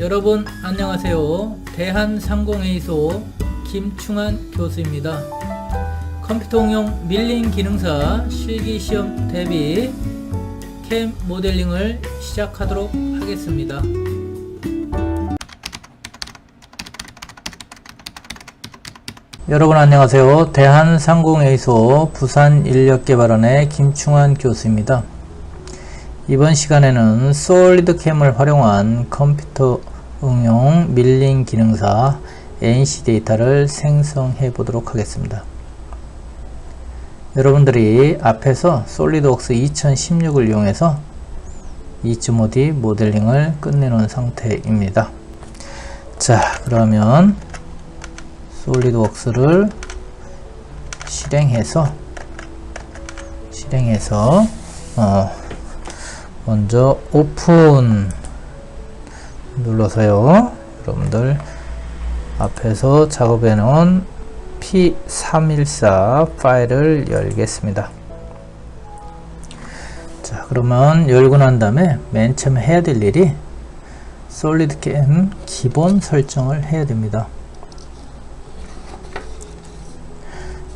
여러분 안녕하세요. 대한상공회의소 김충환 교수입니다. 컴퓨터 응용 밀링 기능사 실기시험 대비 캠 모델링을 시작하도록 하겠습니다. 여러분 안녕하세요. 대한상공회의소 부산인력개발원의 김충환 교수입니다. 이번 시간에는 솔리드캠을 활용한 컴퓨터 응용 밀링 기능사 NC 데이터를 생성해 보도록 하겠습니다. 여러분들이 앞에서 솔리드웍스 2016을 이용해서 2.5D 모델링을 끝내놓은 상태입니다. 자, 그러면 솔리드웍스를 실행해서 실행해서 어, 먼저 오픈 눌러서요. 여러분들 앞에서 작업해 놓은 P314 파일을 열겠습니다. 자 그러면 열고 난 다음에 맨 처음 해야 될 일이 솔리드캠 기본 설정을 해야 됩니다.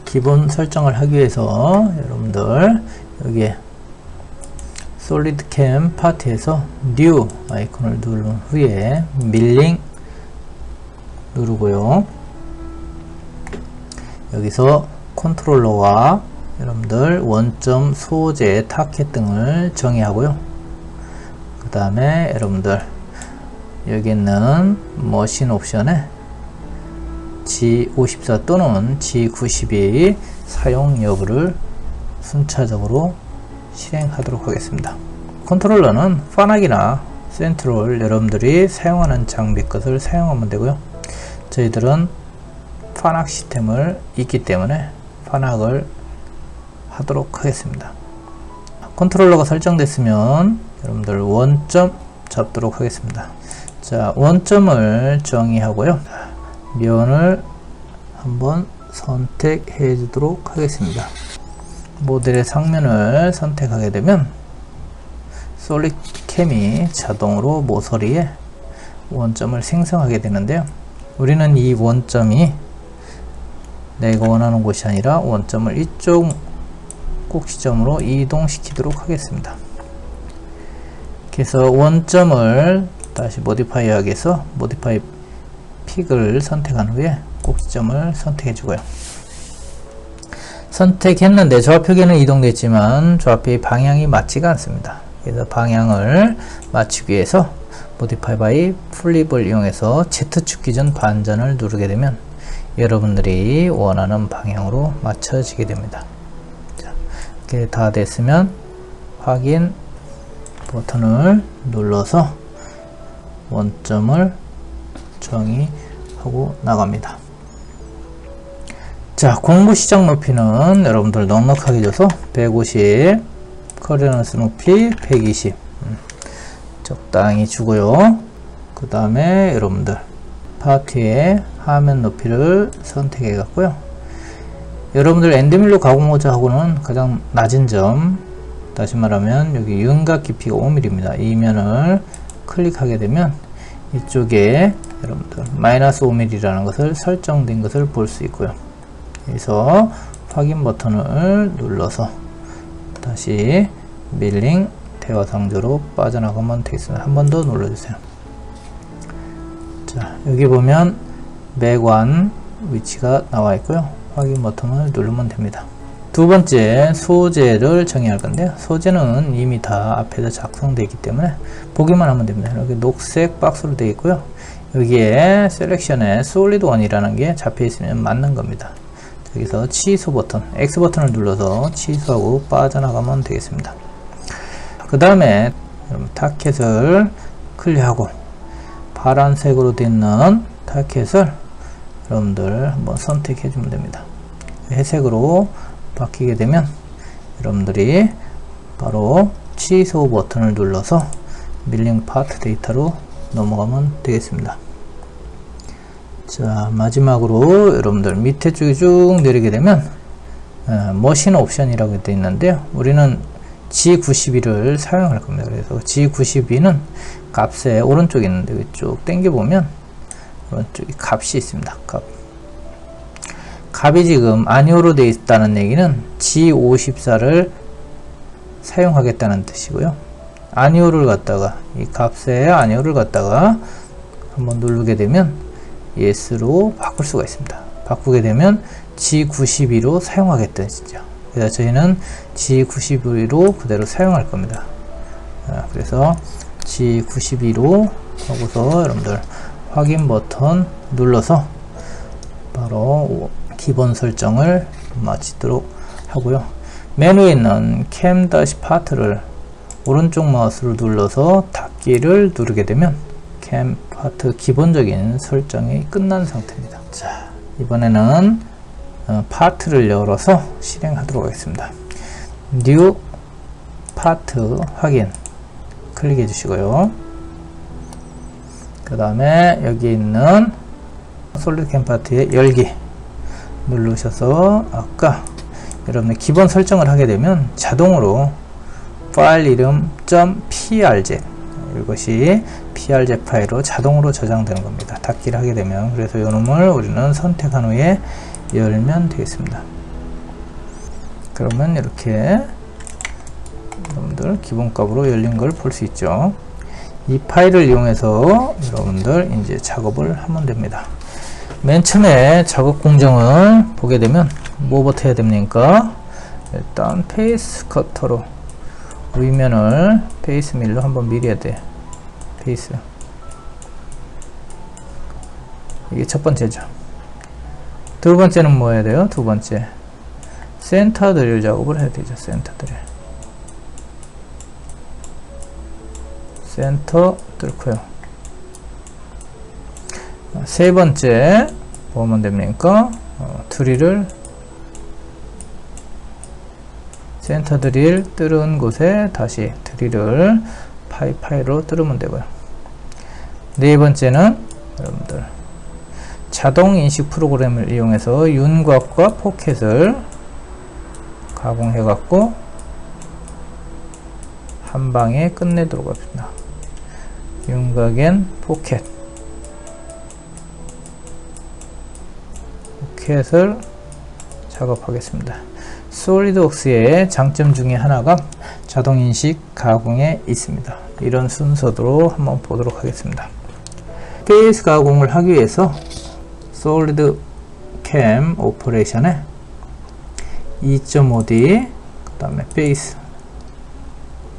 기본 설정을 하기 위해서 여러분들 여기에 솔리드캠 파트에서 New 아이콘을 누른 후에 밀링 누르고요. 여기서 컨트롤러와 여러분들 원점 소재 타켓 등을 정의하고요. 그 다음에 여러분들 여기 있는 머신 옵션에 G54 또는 G92 사용 여부를 순차적으로 실행하도록 하겠습니다. 컨트롤러는 파낙이나 센트롤 여러분들이 사용하는 장비 것을 사용하면 되고요. 저희들은 파낙 시스템을 있기 때문에 파낙을 하도록 하겠습니다. 컨트롤러가 설정됐으면 여러분들 원점 잡도록 하겠습니다. 자, 원점을 정의하고요. 면을 한번 선택해 주도록 하겠습니다. 모델의 상면을 선택하게 되면 솔릿 캠이 자동으로 모서리에 원점을 생성하게 되는데요. 우리는 이 원점이 내가 원하는 곳이 아니라 원점을 이쪽 꼭지점으로 이동시키도록 하겠습니다. 그래서 원점을 다시 모디파이 하기 위해서 모디파이 픽을 선택한 후에 꼭지점을 선택해 주고요. 선택했는데 좌표계는 이동됐지만 좌표의 방향이 맞지가 않습니다. 그래서 방향을 맞추기 위해서 Modify by Flip을 이용해서 Z축 기준 반전을 누르게 되면 여러분들이 원하는 방향으로 맞춰지게 됩니다. 자, 이렇게 다 됐으면 확인 버튼을 눌러서 원점을 정의하고 나갑니다. 자, 공부 시작 높이는 여러분들 넉넉하게 줘서 150, 커리넌스 높이 120 음, 적당히 주고요. 그 다음에 여러분들 파티의 화면 높이를 선택해 갖고요. 여러분들 엔드밀로 가공 모자하고는 가장 낮은 점 다시 말하면 여기 윤곽 깊이가 5mm입니다. 이 면을 클릭하게 되면 이쪽에 여러분들 마이너스 5mm라는 것을 설정된 것을 볼 수 있고요. 그래서 확인 버튼을 눌러서 다시 밀링 대화 상자로 빠져나가면 되겠습니다. 한 번 더 눌러주세요. 자, 여기 보면 매관 위치가 나와 있고요. 확인 버튼을 누르면 됩니다. 두 번째 소재를 정의할 건데요. 소재는 이미 다 앞에서 작성되어 있기 때문에 보기만 하면 됩니다. 이렇게 녹색 박스로 되어 있고요. 여기에 셀렉션에 솔리드 원이라는 게 잡혀 있으면 맞는 겁니다. 여기서 취소 버튼, X 버튼을 눌러서 취소하고 빠져나가면 되겠습니다. 그 다음에 타켓을 클릭하고 파란색으로 되어 있는 타켓을 여러분들 한번 선택해 주면 됩니다. 회색으로 바뀌게 되면 여러분들이 바로 취소 버튼을 눌러서 밀링 파트 데이터로 넘어가면 되겠습니다. 자 마지막으로 여러분들 밑에 쭉쭉 내리게 되면 어, 머신 옵션이라고 되어 있는데요 우리는 G92를 사용할 겁니다. 그래서 G92는 값에 오른쪽에 있는데 쭉 당겨 보면 오른쪽에 값이 있습니다. 값. 값이 지금 아니오로 되어 있다는 얘기는 G54를 사용하겠다는 뜻이고요. 아니오를 갖다가 이 값에 아니오를 갖다가 한번 누르게 되면 yes로 바꿀 수가 있습니다. 바꾸게 되면 G92로 사용하겠다는 뜻이죠. 그래서 저희는 G92로 그대로 사용할 겁니다. 아, 그래서 G92로 하고서 여러분들 확인 버튼 눌러서 바로 기본 설정을 마치도록 하고요. 메뉴에 있는 캠 다시 파트를 오른쪽 마우스를 눌러서 닫기를 누르게 되면 캠 파트 기본적인 설정이 끝난 상태입니다. 자, 이번에는 어, 파트를 열어서 실행하도록 하겠습니다. New 파트 확인 클릭해 주시고요. 그 다음에 여기 있는 솔리드 캠 파트의 열기 누르셔서 아까 여러분의 기본 설정을 하게 되면 자동으로 파일 이름 .prz 이것이 prz 파일로 자동으로 저장되는 겁니다. 닫기를 하게 되면 그래서 이놈을 우리는 선택한 후에 열면 되겠습니다. 그러면 이렇게 여러분들 기본값으로 열린 걸 볼 수 있죠. 이 파일을 이용해서 여러분들 이제 작업을 하면 됩니다. 맨 처음에 작업 공정을 보게 되면 뭐부터 해야 됩니까? 일단 페이스 커터로 위면을 페이스 밀로 한번 밀어야 돼. 페이스. 이게 첫 번째죠. 두 번째는 뭐 해야 돼요? 두 번째. 센터 드릴 작업을 해야 되죠. 센터 드릴. 센터 뚫고요. 세 번째 뭐 하면 됩니까? 어, 드릴을 센터 드릴 뚫은 곳에 다시 드릴을 파이파이로 뚫으면 되고요. 네 번째는 여러분들 자동 인식 프로그램을 이용해서 윤곽과 포켓을 가공해 갖고 한 방에 끝내도록 합니다. 윤곽엔 포켓 포켓을 작업하겠습니다. 솔리드웍스의 장점 중에 하나가 자동인식 가공에 있습니다. 이런 순서로 한번 보도록 하겠습니다. 페이스 가공을 하기 위해서 솔리드 캠 오퍼레이션에 2.5D 그 다음에 베이스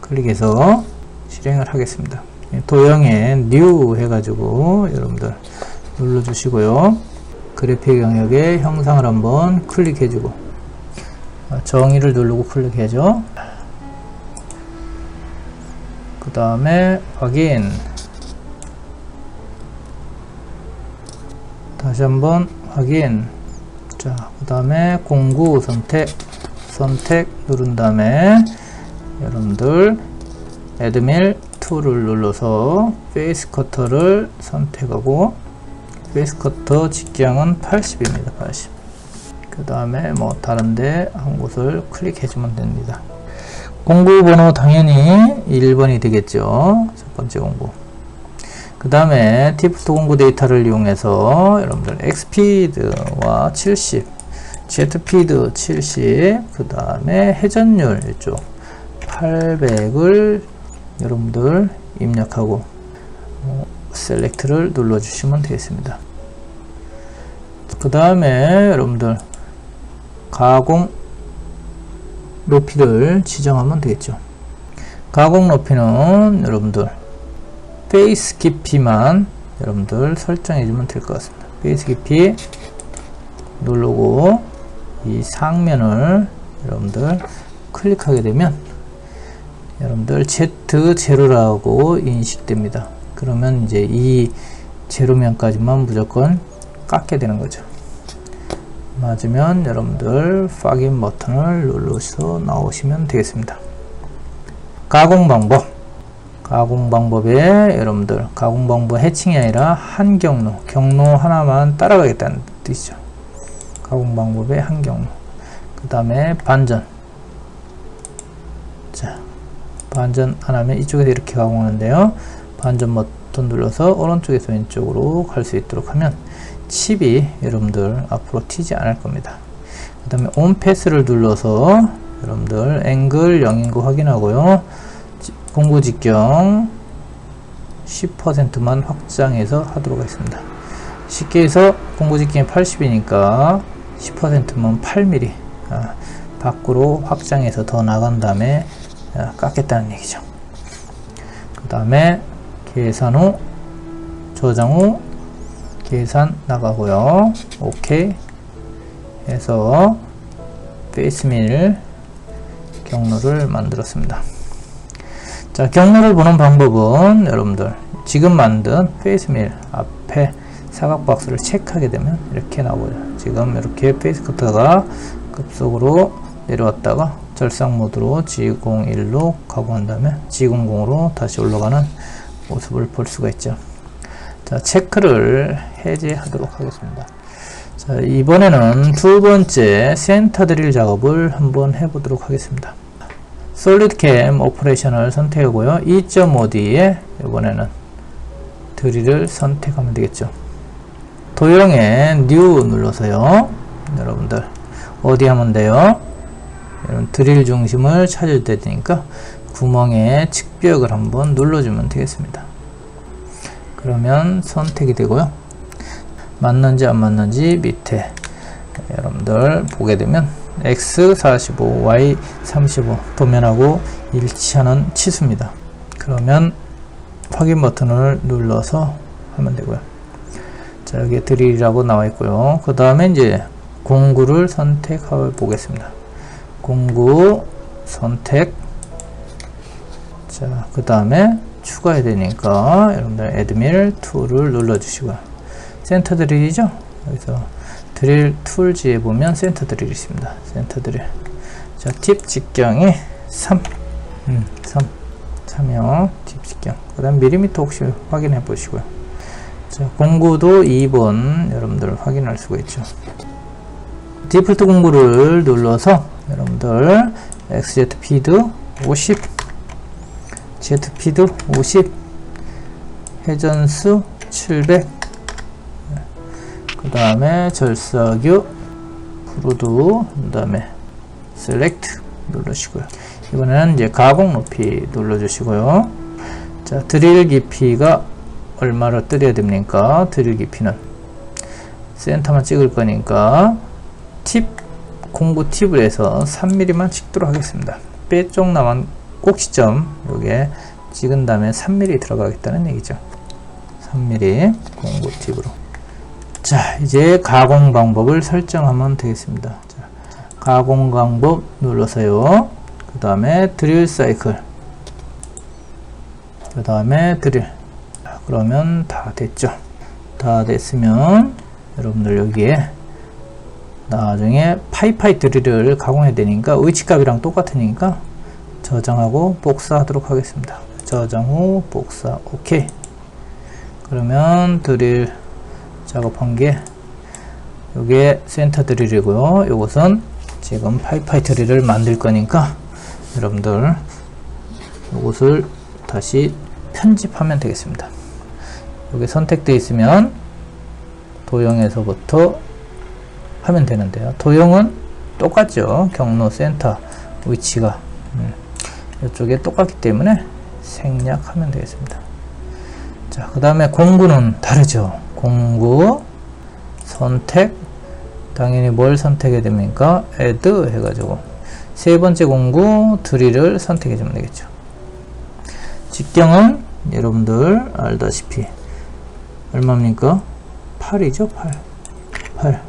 클릭해서 실행을 하겠습니다. 도형에 new 해가지고 여러분들 눌러주시고요. 그래픽 영역에 형상을 한번 클릭해주고 정의를 누르고 클릭해줘. 그 다음에 확인. 다시 한번 확인. 자, 그 다음에 공구 선택 선택 누른 다음에 여러분들 애드밀 툴을 눌러서 페이스 커터를 선택하고 페이스 커터 직경은 80입니다 80. 그 다음에 뭐 다른데 한 곳을 클릭해 주면 됩니다 공구 번호 당연히 1번이 되겠죠. 첫 번째 공구. 그 다음에 디프트 공구 데이터를 이용해서 여러분들 X피드와 70 Z피드 70 그 다음에 회전율 이쪽 800을 여러분들 입력하고 어, 셀렉트를 눌러 주시면 되겠습니다. 그 다음에 여러분들 가공 높이를 지정하면 되겠죠. 가공 높이는 여러분들 페이스 깊이만 여러분들 설정해 주면 될 것 같습니다. 페이스 깊이 누르고 이 상면을 여러분들 클릭하게 되면 여러분들 Z0라고 인식됩니다. 그러면 이제 이 제로면까지만 무조건 깎게 되는 거죠 맞으면 여러분들 확인 버튼을 눌러서 나오시면 되겠습니다. 가공 방법. 가공 방법에 여러분들 가공 방법 해칭이 아니라 한 경로 경로 하나만 따라가겠다는 뜻이죠. 가공 방법의 한 경로. 그 다음에 반전. 자, 반전 안 하면 이쪽에서 이렇게 가공하는데요. 반전 버튼 눌러서 오른쪽에서 왼쪽으로 갈 수 있도록 하면 칩이 여러분들 앞으로 튀지 않을 겁니다. 그 다음에 온 패스를 눌러서 여러분들 앵글 0인 거 확인하고요. 지- 공구 직경 10%만 확장해서 하도록 하겠습니다. 쉽게 해서 공구 직경이 80이니까 10%만 8mm 아, 밖으로 확장해서 더 나간 다음에 아, 깎겠다는 얘기죠. 그 다음에 계산 후 저장 후 계산 나가고요. 오케이 해서 페이스밀 경로를 만들었습니다. 자, 경로를 보는 방법은 여러분들 지금 만든 페이스밀 앞에 사각 박스를 체크하게 되면 이렇게 나오죠. 지금 이렇게 페이스 커터가 급속으로 내려왔다가 절상 모드로 G01로 가공한 다음에 G00으로 다시 올라가는 모습을 볼 수가 있죠. 자, 체크를 해제하도록 하겠습니다. 자, 이번에는 두 번째 센터 드릴 작업을 한번 해보도록 하겠습니다. 솔리드캠 오퍼레이션을 선택하고요. 2.5D에 이번에는 드릴을 선택하면 되겠죠. 도형에 New 눌러서요. 여러분들 어디 하면 돼요? 여러분 드릴 중심을 찾을 때 되니까 구멍에 측벽을 한번 눌러주면 되겠습니다. 그러면 선택이 되고요. 맞는지 안 맞는지 밑에 여러분들 보게 되면 X45, Y35 도면하고 일치하는 치수입니다. 그러면 확인 버튼을 눌러서 하면 되고요. 자, 여기 드릴이라고 나와 있고요. 그 다음에 이제 공구를 선택해 보겠습니다. 공구 선택. 자, 그 다음에 추가해야 되니까 여러분들 애드밀 툴을 눌러주시고요. 센터 드릴이죠? 여기서 드릴 툴지에 보면 센터 드릴이 있습니다. 센터 드릴. 자, 팁 직경이 3. 음, 3. 참여 팁 직경. 그 다음 밀리미터 혹시 확인해 보시고요. 자, 공구도 2번 여러분들 확인할 수가 있죠. 디폴트 공구를 눌러서 여러분들 XZ 피드 50 Z 피드 50 회전수 700 그 다음에 절사규 프로드 그 다음에 셀렉트 누르시고요. 이번에는 이제 가공 높이 눌러주시고요. 자 드릴 깊이가 얼마를 뜨려야 됩니까? 드릴 깊이는 센터만 찍을 거니까 팁 공구 팁을 해서 3mm만 찍도록 하겠습니다. 빼쪽 남은 꼭지점 요게 찍은 다음에 3mm 들어가겠다는 얘기죠. 3mm 공구 팁으로 자 이제 가공 방법을 설정하면 되겠습니다. 자, 가공 방법 눌러서요. 그 다음에 드릴 사이클. 그 다음에 드릴. 자, 그러면 다 됐죠? 다 됐으면 여러분들 여기에 나중에 파이파이 드릴을 가공해야 되니까 위치값이랑 똑같으니까 저장하고 복사하도록 하겠습니다. 저장 후 복사 오케이. 그러면 드릴 작업한 게 요게 센터 드릴이고요. 요것은 지금 파이파이 드릴을 만들 거니까 여러분들 요것을 다시 편집하면 되겠습니다. 여기 선택되어 있으면 도형에서부터 하면 되는데요. 도형은 똑같죠. 경로 센터 위치가. 음, 이쪽에 똑같기 때문에 생략하면 되겠습니다. 자 그 다음에 공구는 다르죠 공구 선택. 당연히 뭘 선택해야 됩니까? add 해가지고. 세 번째 공구 드릴을 선택해 주면 되겠죠. 직경은 여러분들 알다시피 얼마입니까? 8이죠 8 8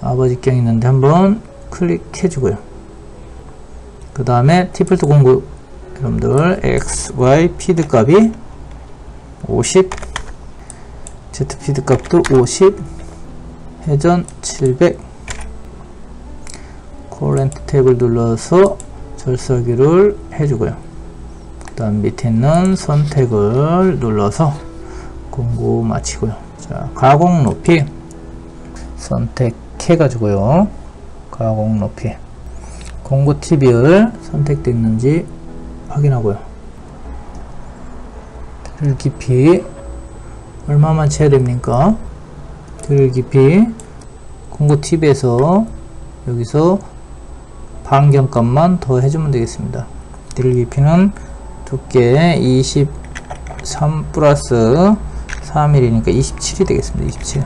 아버지경 있는데 한번 클릭해 주고요. 그 다음에 디폴트 공구. 여러분들 x, y 피드 값이 50 z 피드 값도 50 회전 700 코렌트 탭을 눌러서 절사기를 해주고요. 그 다음 밑에 있는 선택을 눌러서 공구 마치고요. 자 가공 높이 선택해 가지고요. 가공 높이. 공구 TV를 선택됐는지 확인하고요. 드릴 깊이 얼마만 채야 됩니까? 드릴 깊이 공구 TV에서 여기서 반경값만 더 해주면 되겠습니다. 드릴 깊이는 두께 23 플러스 4mm니까 27이 되겠습니다. 27.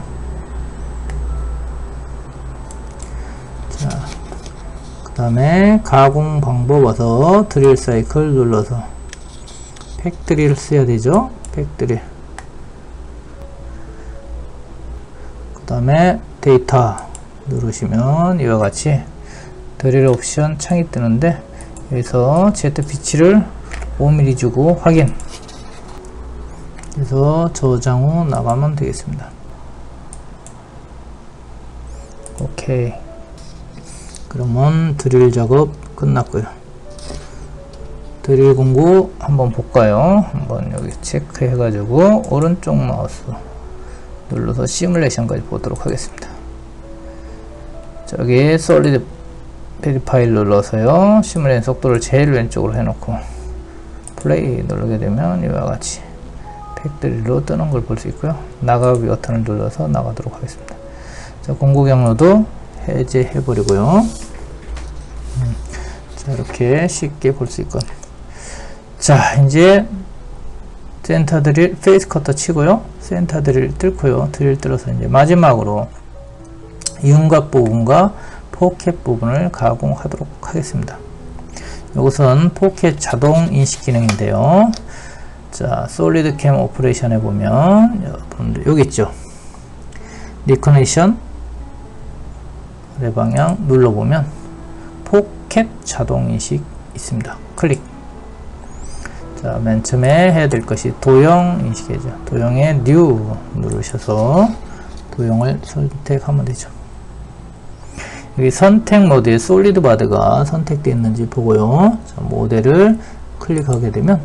자, 그 다음에 가공 방법 와서 드릴 사이클 눌러서 팩 드릴 써야 되죠. 팩 드릴. 다음에 데이터 누르시면 이와 같이 드릴 옵션 창이 뜨는데 여기서 Z 피치를 5mm 주고 확인. 그래서 저장 후 나가면 되겠습니다. 오케이. 그러면 드릴 작업 끝났고요. 드릴 공구 한번 볼까요? 한번 여기 체크해 가지고 오른쪽 마우스 눌러서 시뮬레이션까지 보도록 하겠습니다. 저기 솔리드 페리 파일 눌러서요. 시뮬레이션 속도를 제일 왼쪽으로 해놓고 플레이 누르게 되면 이와 같이 팩트리로 뜨는 걸 볼 수 있고요. 나가기 버튼을 눌러서 나가도록 하겠습니다. 자 공구 경로도 해제해 버리고요. 음, 자 이렇게 쉽게 볼 수 있건 자 이제 센터 드릴 페이스 커터 치고요 센터 드릴 뚫고요 드릴 뚫어서 이제 마지막으로 윤곽 부분과 포켓 부분을 가공하도록 하겠습니다. 이것은 포켓 자동 인식 기능인데요. 자, 솔리드 캠 오퍼레이션에 보면 여러분들 여기 있죠. 리커네이션 아래 방향 눌러보면 포켓 자동 인식 있습니다. 클릭. 자, 맨 처음에 해야 될 것이 도형 인식이죠. 도형에 new 누르셔서 도형을 선택하면 되죠. 여기 선택 모드에 솔리드 바드가 선택되어 있는지 보고요. 자, 모델을 클릭하게 되면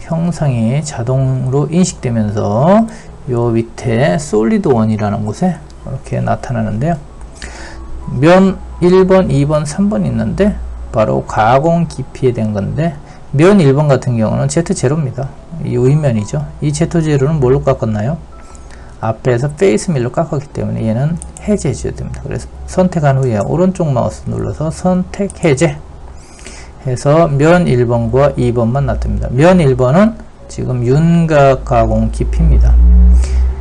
형상이 자동으로 인식되면서 요 밑에 솔리드 원이라는 곳에 이렇게 나타나는데요. 면 1번, 2번, 3번 있는데 바로 가공 깊이에 된 건데 면 1번 같은 경우는 Z0입니다. 이 윗면이죠. 이 Z0는 뭘로 깎았나요? 앞에서 페이스 밀로 깎았기 때문에 얘는 해제해 줘야 됩니다. 그래서 선택한 후에 오른쪽 마우스 눌러서 선택 해제 해서 면 1번과 2번만 놔둡니다. 면 1번은 지금 윤곽 가공 깊이입니다.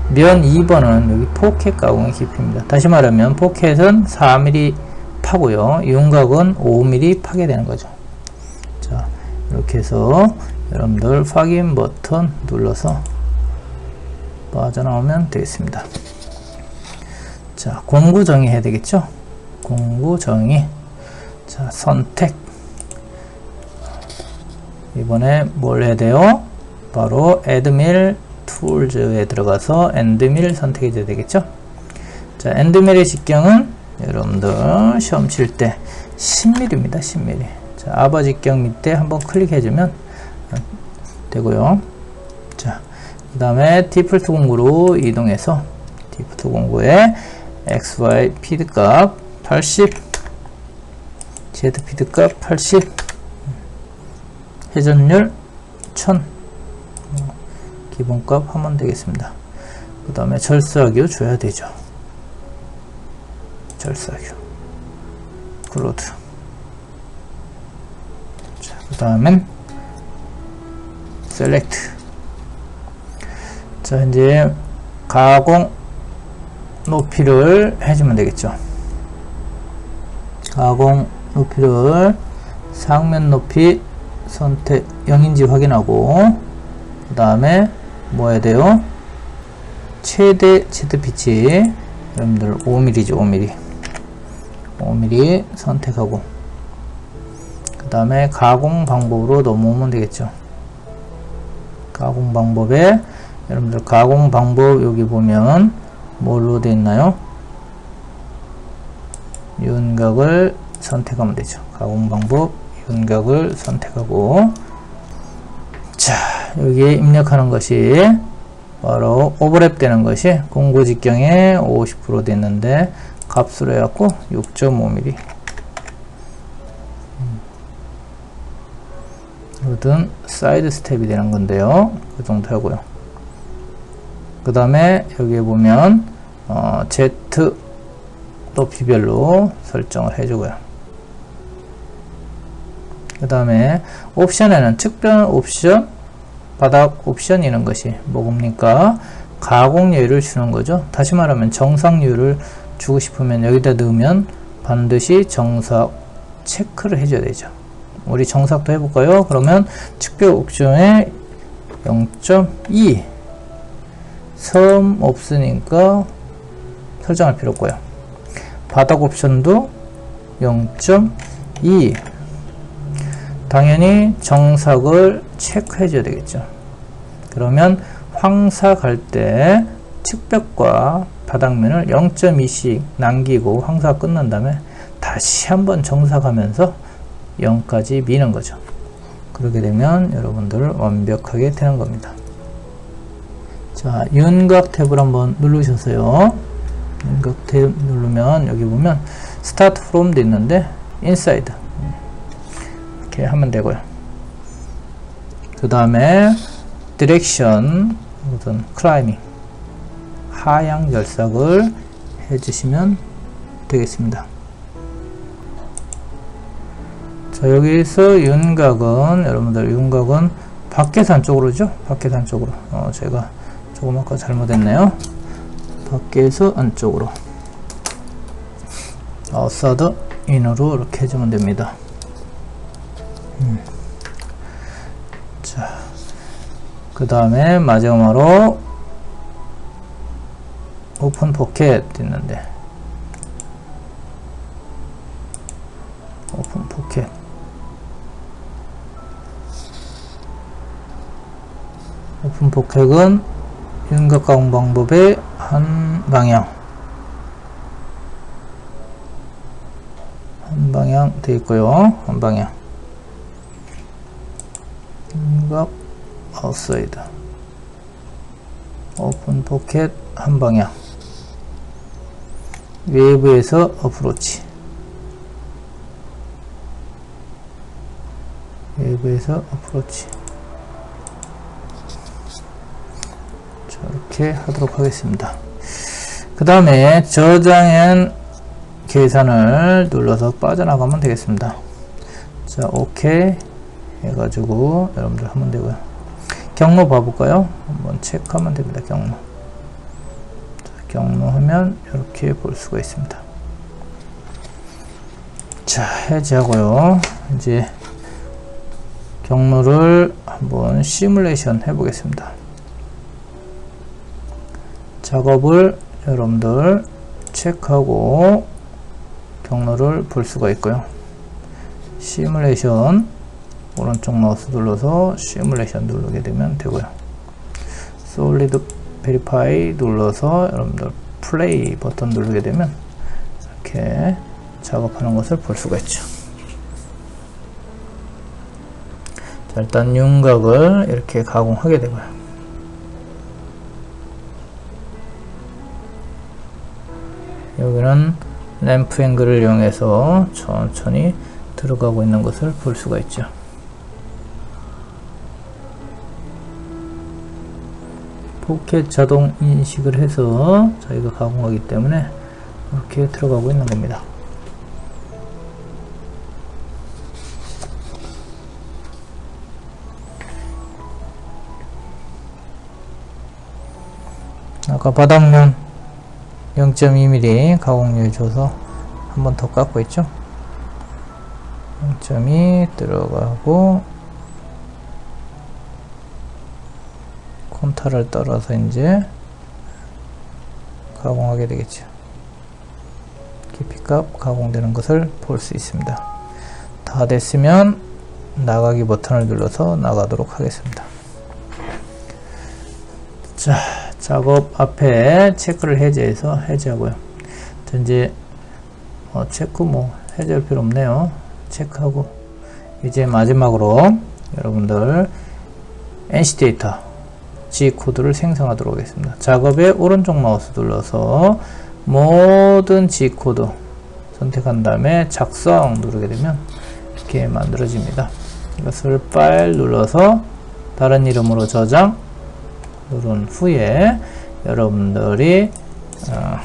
면 2번은 여기 포켓 가공의 깊이입니다. 다시 말하면 포켓은 4mm 파고요. 윤곽은 5mm 파게 되는 거죠. 자, 이렇게 해서 여러분들 확인 버튼 눌러서 빠져나오면 되겠습니다. 자, 공구 정의 해야 되겠죠? 공구 정의. 자, 선택. 이번에 뭘 해야 돼요? 바로 admil tools에 들어가서 endmill 선택해 줘야 되겠죠? 자, endmill의 직경은 여러분들 시험 칠 때 10mm입니다. 10mm. 자, 직경 밑에 한번 클릭해 주면 되고요. 자, 그 다음에 디폴트 공구로 이동해서 디폴트 공구에 xy 피드 값 80 z 피드 값 80 회전율 1000 기본값 하면 되겠습니다. 그 다음에 절수하기を줘야 되죠. 절수하기요 클로드 그 다음엔 셀렉트 자 이제 가공 높이를 해주면 되겠죠. 가공 높이를 상면 높이 선택 0인지 확인하고 그 다음에 뭐 해야 돼요? 최대 Z 피치. 여러분들 5mm죠 5mm 5mm 선택하고 그 다음에 가공 방법으로 넘어오면 되겠죠 가공 방법에 여러분들 가공 방법 여기 보면 뭘로 되어 있나요? 윤곽을 선택하면 되죠. 가공 방법 윤곽을 선택하고 자 여기에 입력하는 것이 바로 오버랩 되는 것이 공구 직경에 50% 됐는데 값으로 해갖고 6.5mm 이것은 사이드 스텝이 되는 건데요. 그 정도 하고요. 그 다음에 여기에 보면 어, Z 높이별로 설정을 해주고요. 그 다음에 옵션에는 특별 옵션, 바닥 옵션 이런 것이 뭐입니까? 가공률을 주는 거죠. 다시 말하면 정삭률을 주고 싶으면 여기다 넣으면 반드시 정삭 체크를 해줘야 되죠. 우리 정삭도 해볼까요? 그러면 특별 옵션에 0.2 섬 없으니까 설정할 필요 없고요. 바닥 옵션도 0.2 당연히 정삭을 체크해 줘야 되겠죠. 그러면 황사 갈 때 측벽과 바닥면을 0.2씩 남기고 황사 끝난 다음에 다시 한번 정삭하면서 0까지 미는 거죠. 그렇게 되면 여러분들 완벽하게 되는 겁니다. 자, 윤곽 탭을 한번 누르셔서요. 윤곽 탭 누르면 여기 보면 스타트 프롬도 있는데 인사이드 이렇게 하면 되고요. 그 다음에 디렉션 무슨 클라이밍 하향 열삭을 해주시면 되겠습니다. 자 여기서 윤곽은 여러분들 윤곽은 밖에산 쪽으로죠? 밖에서 안쪽으로. 어, 제가 조금 아까 잘못했네요. 밖에서 안쪽으로. 아웃사드 인으로 이렇게 해주면 됩니다. 음. 자그 다음에 마지막으로 오픈 포켓 있는데 오픈 포켓은 윤곽 가공 방법의 한 방향. 한 방향 되어 있고요. 한 방향. 윤곽 아웃사이드. 오픈 포켓 한 방향. 웨이브에서 어프로치. 웨이브에서 어프로치 자, 이렇게 하도록 하겠습니다 그 다음에 저장한 계산을 눌러서 빠져나가면 되겠습니다 자 오케이 해가지고 여러분들 하면 되고요 경로 봐볼까요 한번 체크하면 됩니다 경로 경로 하면 이렇게 볼 수가 있습니다. 자, 해제하고요. 이제 경로를 한번 시뮬레이션 해보겠습니다. 작업을 여러분들 체크하고 경로를 볼 수가 있고요. 시뮬레이션 오른쪽 마우스 눌러서 시뮬레이션 누르게 되면 되고요. 솔리드 베리파이 눌러서 여러분들 플레이 버튼 누르게 되면 이렇게 작업하는 것을 볼 수가 있죠. 자, 일단 윤곽을 이렇게 가공하게 되고요. 여기는 램프 앵글을 이용해서 천천히 들어가고 있는 것을 볼 수가 있죠. 포켓 자동 인식을 해서 저희가 가공하기 때문에 이렇게 들어가고 있는 겁니다. 아까 바닥면 0.2mm 가공률 줘서 한 번 더 깎고 있죠 0.2 들어가고 콘타를 떨어서 이제 가공하게 되겠죠. 깊이값 가공되는 것을 볼 수 있습니다. 다 됐으면 나가기 버튼을 눌러서 나가도록 하겠습니다. 자, 작업 앞에 체크를 해제해서 해제하고요. 이제 어, 체크 뭐 해제할 필요 없네요. 체크하고 이제 마지막으로 여러분들 NC 데이터 G 코드를 생성하도록 하겠습니다. 작업에 오른쪽 마우스 눌러서 모든 G 코드 선택한 다음에 작성 누르게 되면 이렇게 만들어집니다. 이것을 빨 눌러서 다른 이름으로 저장 누른 후에 여러분들이 어,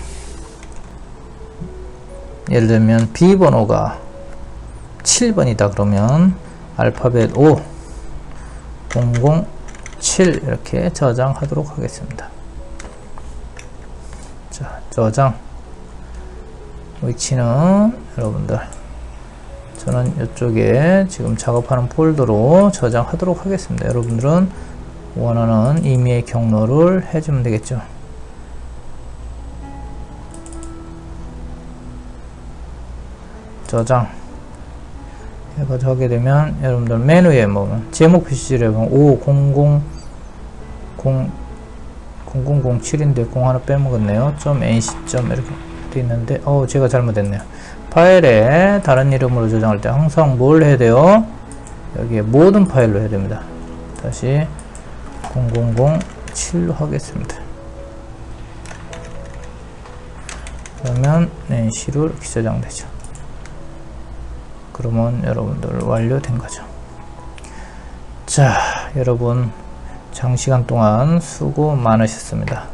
예를 들면 비번호가 7번이다 그러면 알파벳 5 007 이렇게 저장하도록 하겠습니다. 자, 저장 위치는 여러분들 저는 이쪽에 지금 작업하는 폴더로 저장하도록 하겠습니다. 여러분들은 원하는 임의의 경로를 해주면 되겠죠. 저장 해가지고 하게 되면 여러분들 메뉴에 보면 제목 표시를 보면 500 0007인데 0 하나 빼먹었네요. .nc. 이렇게 돼 있는데 어 제가 잘못했네요. 파일에 다른 이름으로 저장할 때 항상 뭘 해야 돼요? 여기에 모든 파일로 해야 됩니다. 다시 0007로 하겠습니다. 그러면 NC로 이렇게 저장되죠. 그러면 여러분들 완료된 거죠. 자, 여러분 장시간 동안 수고 많으셨습니다.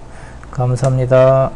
감사합니다.